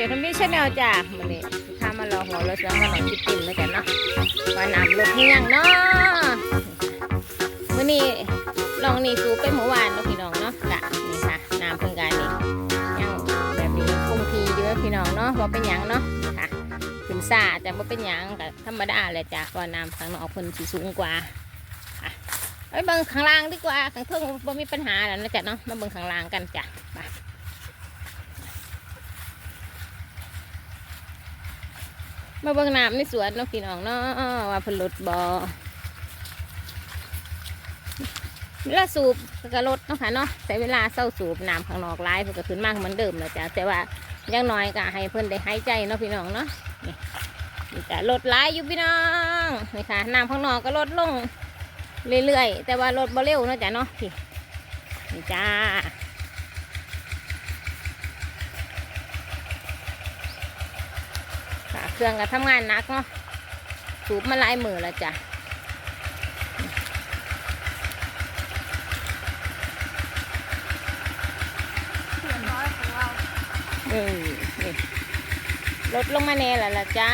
สียทำพี่ชแนลจ้ามันนี่ข้ามาเราหัวเราเสียงขนมจิบติ่มแล้วกันเนาะว่าน้ำลดนี่ยังเนาะมื่อนี้ลองนี่สูบไปเมื่อวานเนาะพี่น้องเนาะกะนี่ค่ะน้ำเพิ่งการนี่ยังแบบนี้คงทีอยู่เนาะพี่น้องเนาะว่าเป็นหยังเนาะค่ะขึ้นซาแต่ว่าเป็นหยังกับธรรมดาแหละจ้ะก็น้ำข้างนอกเพิ่นสิสูงกว่าไปเบิ่งข้างล่างดีกว่าข้างเทิงบ่มีปัญหาแล้วนะจ๊ะเนาะมาเบิ่งข้างล่างกันจ้ะไป มาเบิ่งน้ำในสวนเนาะพี่น้องเนาะว่าเพนลดบอเวลาสูบก็ลดเนาะค่ะเนาะแต่เวลาเศร้าสูบน้ำข้างนอกร้ายเพิ่นก็ขึ้นมากเหมือนเดิมแล้วจ้ะแต่ว่ายังน้อยก็ให้เพิ่นได้หายใจเนาะพี่น้องเนาะนี่นี่จะลดร้ายอยู่พี่น้องนี่ค่ะน้ำข้างนอกก็ลดลงเรื่อยๆแต่ว่าลดบ่เร็วเนาะจ้ะเนาะพี่นี่จ้า ค่ะ เครื่องก็ทำงานหนักเนาะสูบมาหลายมือแล้วจ้ะเสียงน้อยของเราเออนี่ลดลงมาแน่แล้วล่ะจ้า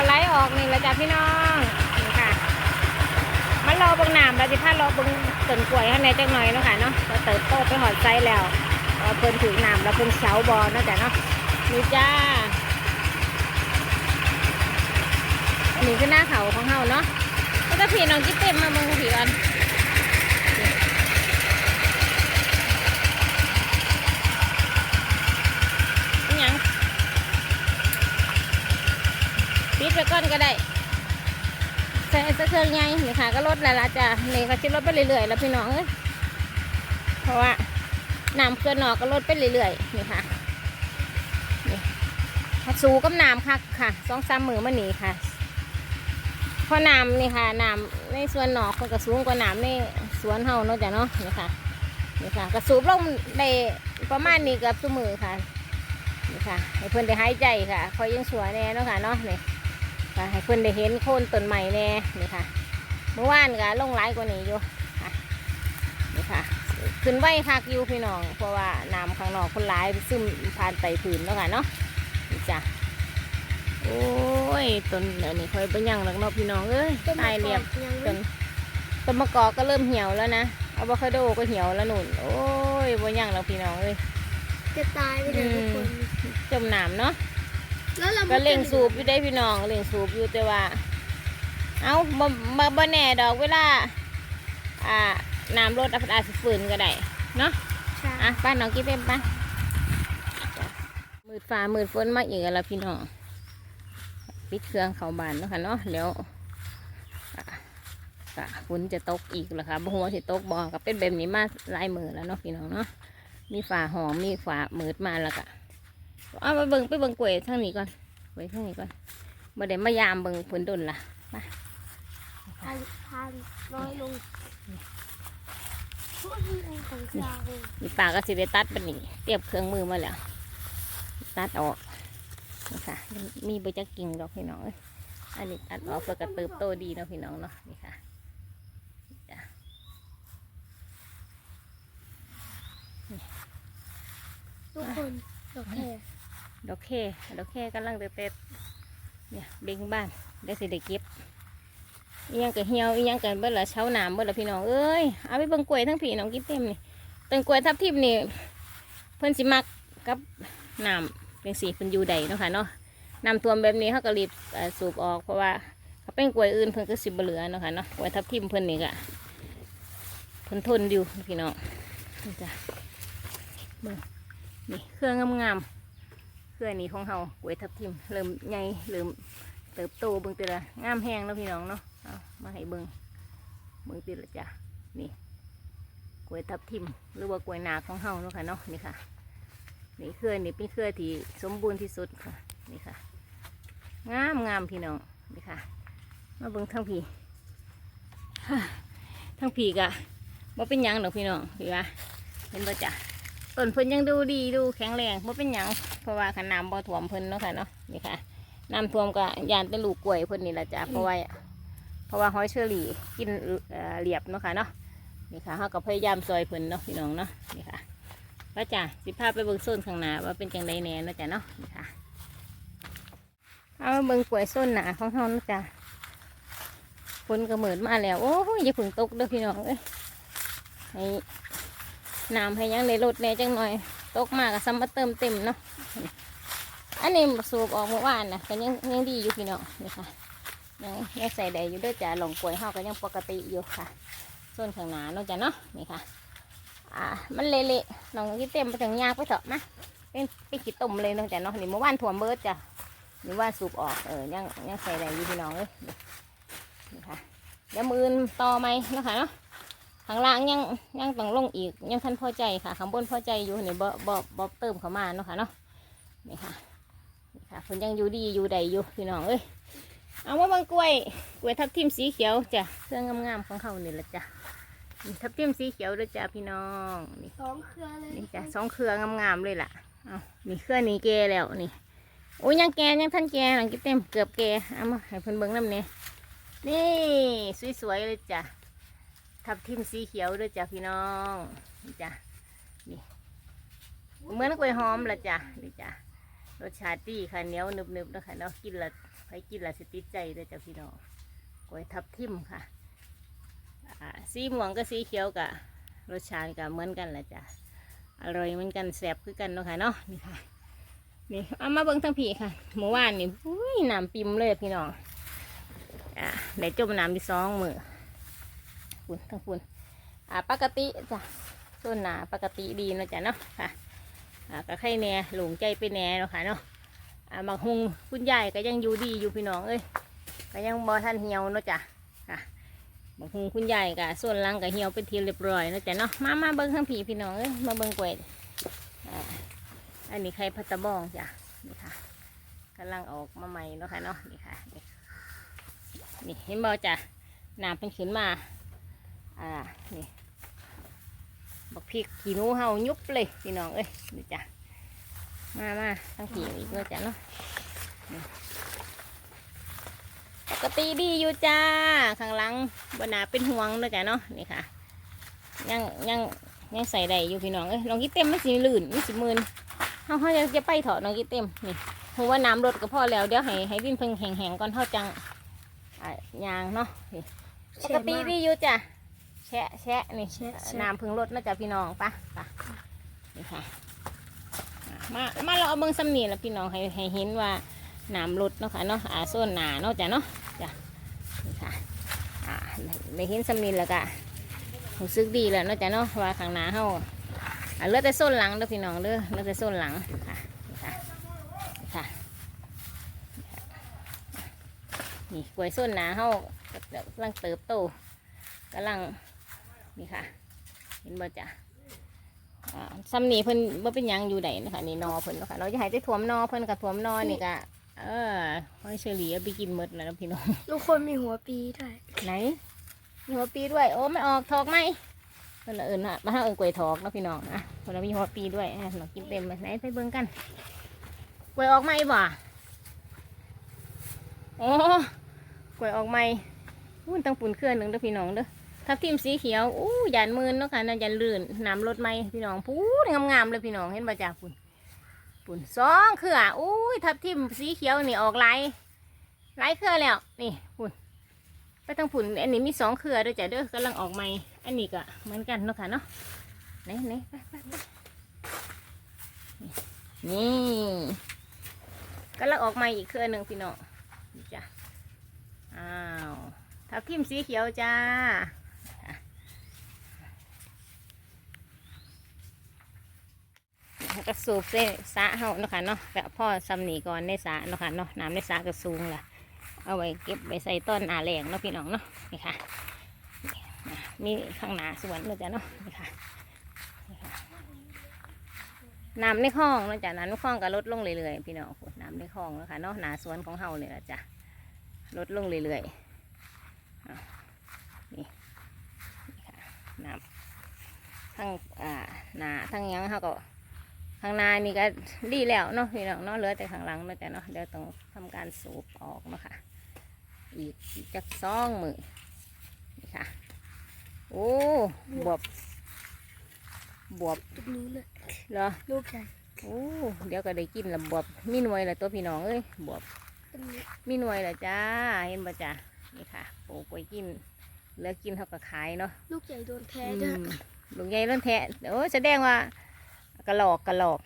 ก็ไหลออกนี่แหละจ้ะพี่น้องนี่ค่ะมันรอเบงน้ำเราจะพารอเบงต้นกล้วยข้างในจังหน่อยเนาะค่ะเนาะเราเติบโตไปหอดไซแล้วเราเพิ่นถือน้ำแล้วเพิ่นเสาบอเนาะจ้ะเนาะนี่จ้าอันนี้คือหน้าเขาของเฮาเนาะก็จะพี่น้องกิ๊บเต็มมาบางผีกันหยังปิดไปก่ อนก็ได้ใส่ใส่เครื่องใหญ่นี่ค่ะก็ลดแล้วละจ้ะนี่ก็จะลดไปเรื่อยๆแล้วพี่น้องเอ้ยเพราะว่าน้ำเคลื่อนนอกก็ลดไปเรื่อยๆนี่ค่ะนี่ถ้าสูกับน้ำค่ะค่ะสองสามมือมาหนีค่ะเพราะน้ำนี่ค่ะน้ำในส่วนนอกมันก็สูงกว่าน้ำในสวนเฮาเนาะจ้ะเนาะนี่ค่ะนี่ค่ะ กระสูบลงได้ประมาณนี้เกือบทุกมือค่ะนี่ค่ะให้เพื่อนได้หายใจค่ะคอยยังสวยแน่เนาะค่ะเนาะนี่ ค่ะให้เพิ่นได้เห็นโคนต้นใหม่แน่นี่ค่ะ เมื่อวานก็ลงหลายกว่านี้อยู่ค่ะนี่ค่ะ ขึ้นไว้คักอยู่พี่น้อง เพราะว่าน้ำข้างนอกคนหลายซึมผ่านไตผืนแล้วค่ะเนาะนี่จ้ะโอ้ยต้นอันนี้ค่อยเป็นยังหลักเนาะพี่น้องเอ้ยตายเรียบยังต้นต้นมะกอกก็เริ่มเหี่ยวแล้วนะอะโวคาโดก็เหี่ยวแล้วนุ่นโอ้ยบ่ยังแล้วพี่น้องเอ้ยจะตายไปเลยทุกคนจมน้ำเนาะ แล้วเราก็เล่งสูบอยู่ได้พี่น้องเล่งสูบอยู่แต่ว่า เอาบ่บ่บ่แน่ดอกเวลา อ่าน้ำรถอาจจะฝืนก็ได้เนาะใช่อะป้าน้องกิ๊บเป็นป้ามืดฟ้ามืดฝนมาอีกแล้วพี่น้องปิดเครื่องเขาบานเนาะค่ะเนาะเดี๋ยวอะอะฝนจะตกอีกแล้วค่ะบ่หัวาสิตกบ่ก็เป็นแบบนี้มาหลายมือแล้วเนาะพี่น้องเนาะมีฝาหอมมีฝามืดมาแล้วก็ เอาไปเบิ่งไปเบิ่งกล้วยทางนี้ก่อนกล้วยทางนี้ก่อนบ่ได้มายามเบิ่งฝนดนล่ะทานทานน้อยลงช่วยให้ของเรามีปากก็สิได้ตัดบันนี้เตรียมเครื่องมือมาแล้ว ตัดออกนี่ค่ะมันมีใบจักกิ่งดอกพี่น้องเอ้ยอันนี้ตัดออกเพื่อกระเติบโตดีเนาะพี่น้องเนาะนี่ค่ะนี่จ้ะทุกคนโอเค ดอกแค่ดอกแค่กำลังเติบๆเนี่ยเบ่งบ้านได้สิได้เก็บอียังก็เหี่ยวอียังก็เบิ่ละเช้าหนามเบิ่ละพี่น้องเอ้ยเอาไปเบิ่งกล้วยทั้งพี่น้องกินเต็มนี่ต้นกล้วยทับทิมนี่เพิ่นสิมักกับน้ำเป็นสีเพิ่นอยู่ใดเนาะค่ะเนาะนำท่วแบบนี้เขาก็รีบสูบออกเพราะว่าเขาเป็นกล้วยอื่นเพิ่นก็สิบเหลือเนาะค่ะเนาะกล้วยทับทิมเพิ่นนี่ก็เพิ่นทนอยู่พี่น้องนี่จ้ะเบ่งนี่เครื่องงามๆ เครื่อนี้ของเฮากล้วยทับทิมเริ่มใหญ่เริ่มเติบโตเบิ่งต่ละงามแห้งแล้วพี่น้องเนาะเอามาให้เบิ่งเบิ่งติละจ้ะนี่กล้วยทับทิม หรือว่ากล้วยนาของเฮาเนาะค่ะเนาะนี่ค่ะนี่เครือนี่เป็นเครือที่สมบูรณ์ที่สุดค่ะนี่ค่ะงามงามพี่น้องนี่ค่ะ มาเบิ่งทั้งพี่ทั้งพี่กะบ่เป็นยังดอกพี่น้องพี่ว่าเห็นบ่จ้ะ ต้นเพิ่นยังดูดีดูแข็งแรงบ่เป็นหยังเพราะว่าขน้ำบ่ท่วมเพิ่นเนาะค่ะเนาะนี่ค่ะน้ำท่วมก็ยานเป็นลูกกล้วยเพิ่นนี่แหละจ้ะเพราะว่าเพราะว่าหอยเชอรี่กินเอ่อเรียบเนาะค่ะเนาะนี่ค่ะเฮาก็พยายามซอยเพิ่นเนาะพี่น้องเนาะนี่ค่ะว่าจ้ะสิพาไปเบิ่งโซนข้างหน้าว่าเป็นจังไดแหน่เนาะจ้ะเนาะนี่ค่ะเอามาเบิ่งกล้วยโซนหน้าของเฮาเนาะจ้ะฝนก็เหมือนมาแล้วโอ้ยอย่าเพึ่งตกเด้อพี่น้องเอ้ยให้ น้ำให้ยังในรถแน่จังหน่อยตกมาก็ซ้ำมาเติมเต็มเนาะอันนี้สูบออกเมื่อวานนะก็ยังยังดีอยู่พี่น้องนี่ค่ะยังยังใส่ได้อยู่ด้วยจ้ะหลงกล้วยเฮาก็ยังปกติอยู่ค่ะ ส่วนข้างหน้าเนาะจ้ะเนาะนี่ค่ะ อ่า มันเละๆน้องที่เต็มไปถึงยางไปเถอะมาเป็นเป็นขี้ตุ่มเลยเนาะจ้ะเนาะนี่เมื่อวานถ่วมเบิร์ดจ้ะนี่ว่าสูบออกเออยังยังใส่ได้อยู่พี่น้องเอ้ยนี่ค่ะเดี๋ยวมืออนต่อไหมเนาะคะเนาะ ข้างล่างยังยังต้องลงอีกยังทันพอใจค่ะข้างบนพอใจอยู่นี่บ่บ่บ่เติมเข้ามาเนาะค่ะเนาะนี่ค่ะนี่ค่ะคนยังอยู่ดีอยู่ใดอยู่พี่น้องเอ้ยเอาว่าบางกล้วยกล้วยทับทิมสีเขียวจ้ะเครื่องงามๆของเขานี่แหละจ้ะนี่ทับทิมสีเขียวด้วยจ้ะพี่น้องนี่สองเครือเลยนี่จ้ะสองเครืองามๆเลยล่ะเอานี่เครือนี้แกแล้วนี่โอ้ยยังแกยังท่านแกหลังกินเต็มเกือบแกเอามาให้เพิ่นเบิ่งน้ำเนี่ยนี่สวยๆเลยจ้ะ ทับทิมสีเขียวด้วยจ้ะพี่น้องนี่จ้ะนี่เหมือนกล้วยหอมละจ้ะนี่จ้ะรสชาติดีค่ะเหนียวนึบๆนะคะเนาะกินละใครกินละสติดใจเลยจ้ะพี่น้องกล้วยทับทิมค่ะสีม่วงกับสีเขียวกะรสชาติก็เหมือนกันละจ้ะอร่อยเหมือนกันแซ่บคือกันเนาะค่ะเนาะนี่ค่ะนี่เอามาเบิ่งทั้งผีค่ะเมื่อวานนี่อุ้ยน้ำปิมเลยพี่น้องอ่าได้จมน้ำที่สองมือ ฝุ่นทั้งฝุ่นอ่าปกติจ้ะส่วนหนาปกติดีเนาะจ้ะเนาะค่ะอ่าก็ไข่แหน่หลงใจไปแหน่เนาะค่ะเนาะอ่าบางฮงคุณยายก็ยังอยู่ดีอยู่พี่น้องเอ้ยก็ยังบ่ทันเหี่ยวเนาะจ้ะค่ะบางฮงคุณยายก็ส่วนลังก็เหี่ยวเป็นทีเรียบร้อยเนาะจ้ะเนาะมามาเบิ้งทั้งผีพี่น้องเอ้ยมาเบิ้งกล้วยอ่าอันนี้ไข่พัตตะบองจ้ะนี่ค่ะกำลังออกมาใหม่เนาะค่ะเนาะนี่ค่ะนี่นี่เห็นบ่จ้ะน้ำเป็นขึ้นมา อ่า นี่ บักพริกขี้หนูเฮายุบเลยพี่น้องเอ้ยนี่จ้ะ มามาทั้งผีอีกเลยจ้ะเนาะนี่ปกติดีอยู่จ้า ข้างหลังบนาเป็นห่วงเนาะจ้ะเนาะ นี่ค่ะ ยังยังยังใส่ได้อยู่พี่น้องเอ้ยลองกินเต็มไม่สิลื่นไม่สิมืนเฮาเฮาจะจะไปเถอะน้องกินเต็ม นี่เพราะว่าน้ำลดก็พอแล้ว เดี๋ยวให้ให้ดินเพิ่งแห้งๆก่อนเท่าจังอะยางเนาะนี่ปกติดีอยู่จ้ะ แชะแชะนี่แช่แช่น้ำพึ่งรดนะจ๊ะพี่น้องปะปะนี่ค่ะอะมามาเราเอาเบิ้งซ้ำนี่แล้วพี่น้องให้ให้เห็นว่าน้ำลดเนาะค่ะเนาะอ่าโซนหนาเนาะจ้ะเนาะจ้ะนี่ค่ะอ่าได้เห็นซ้ำนี่แล้วก็รู้สึกดีแล้วเนาะจ้ะเนาะว่าข้างหน้าเฮาอ่าเหลือแต่โซนหลังเด้อพี่น้องเด้อเหลือแต่โซนหลังค่ะนี่ค่ะนี่ค่ะ นี่กล้วยส้นหนาเฮากำลังเติบโตกำลัง นี่ค่ะ เห็นบ่จ้ะอ่าซ้ำนี่เพิ่นบ่เป็นหยังอยู่ใดนะคะนี่นอเพิ่นเนาะค่ะเราจะให้ได้ถ่วมนอเพิ่นกับถ่วมนอนี่ก็เออหอยเฉลี่ยไปกินหมดแล้วนะพี่น้องลูกคนมีหัวปีด้วยไหนมีหัวปีด้วย โอ้ไม่ออกถอกไหมเพิ่นละเอิญฮะมาหาเอิญกล้วยถอกเนาะพี่น้องนะเพิ่นละมีหัวปีด้วยอะเรากินเต็มเลยไหนไปเบิ่งกันกล้วยออกไหมบ่โอ้กล้วยออกไหมอุ้นตั้งปุ่นเครื่องหนึ่งเด้อพี่น้องเด้อ ทับทิมสีเขียวอู้ยานมืนเนาะค่ะน่าจะลื่นน้ำรถไหมพี่น้องพูดงามๆเลยพี่น้องเห็นบ่จ้าปุ่นปุ่นสองเครืออู้ยทับทิมสีเขียวนี่ออกลายลายเครือแล้วนี่ปุ่นไปทางผุนอันนี้มีสองเครือด้วยจ้ะเด้อกำลังออกใหม่อันนี้ก็เหมือนกันเนาะค่ะเนาะไหนไหนไปไปไปนี่กำลังออกใหม่อีกเครือหนึ่งพี่น้องจ้ะอ้าวทับทิมสีเขียวจ้าอะ แล้วก็สูบเส้สะเฮาเนาะค่ะเนาะแบบพ่อซำนีก่อนในสะเนาะค่ะเนาะน้ำในสะก็สูงล่ะ เอาไว้เก็บไว้ใส่ต้นอาแหลงเนาะพี่น้องเนาะนี่ค่ะมีข้างหน้าสวนเลยจ้ะเนาะนี่ค่ะน้ำในคลองเนาะจ้ะน้ำในคลองก็ลดลงเรื่อยๆพี่น้องน้ำในคลองแล้วค่ะเนาะหนาสวนของเฮาเลยละจ้ะลดลงเรื่อยๆนี่นี่ค่ะน้ำทั้งอ่านาทั้งยังเฮาก็ ข้างหนานี่ก็ดีแล้วเนาะพี่น้องเนาะเหลือแต่ข้างหลังเนาะจ้ะเนาะเดี๋ยวต้องทำการสูบออกเนาะค่ะ อีกอีกจักสองมือนี่ค่ะ โอ้บวบบวบตรงนู้นน่ะเหรอลูกใหญ่โอ้เดี๋ยวก็ได้กินละบวบมีหน่วยละตัวพี่น้องเอ้ยบวบตรงนี้มีหน่วยละจ้าเห็นบ่จ้านี่ค่ะปลูกไว้กินเหลือกินเท่ากับขายเนาะลูกใหญ่โดนแท้อืด้วยมลูกใหญ่ล้นแทะโอ้แสดงว่าก ระหลอกกระหลอก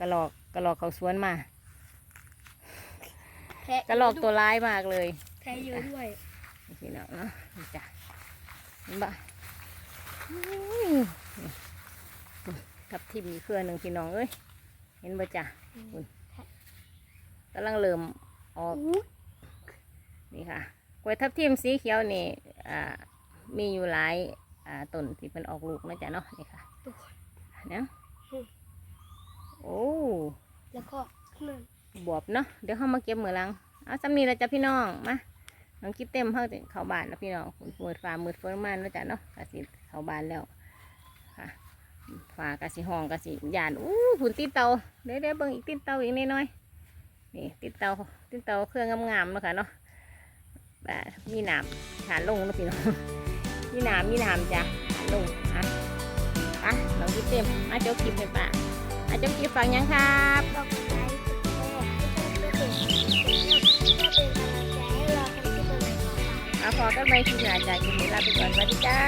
กระหลอกกระหลอกเขาสวนมาแท้กระหลอกตัวร้ายมากเลยแท้เยอะด้วยนี่พี่น้องเนาะนี่จ้ะเห็นบ่อุ้ยนี่ทับทิมอีกเครือหนึ่งพี่น้องเอ้ยเห็นบ่จ้ะอุ้ยกำลังเริ่มออกอู้นี่ค่ะกล้วยทับทิมสีเขียวนี่อ่ามีอยู่หลายอ่าต้นที่เป็นออกลูกนะจ๊ะเนาะนี่ค่ะเนี่ยโอ้แล้ว ก็ข้างนั้นบวบเนาะเดี๋ยวเข้ามาเก็บมือหลังเอาสำนีแล้วจ้ะพี่น้องมาน้องคิดเต็มเข้าถึงเข้าบ้านแล้วพี่น้องมืดฟ้ามืดฝนมาแล้วจ้ะเนาะกสิเข้าบ้านแล้วค่ะฟ้ากสิห้องกสิยานอู้หุ่นติดเตาเดี๋ยวเดี๋ยวเบิ่งอีกติดเตาอีกนิดหน่อยนี่ติดเตาติดเตาเครื่องงามๆเนะค่ะเนาะอ่ามีหนามฐานลงนะพี่น้องมีหนามมีหนามจ้ะฐานลงอะอะน้องกิ๊บเต็มมาเจ้าคลิปเลยป่ะ อาเจ้าคลิปฟังยังครับบอกไลค์กดแชร์ให้ช่องเพื่อนๆก็เป็นกำลังใจเราทำคลิปใหม่ๆต่อไปเอาขอกันไปทีหน้าจ้ะคลิปนี้ลาไปก่อนสวัสดีจ้า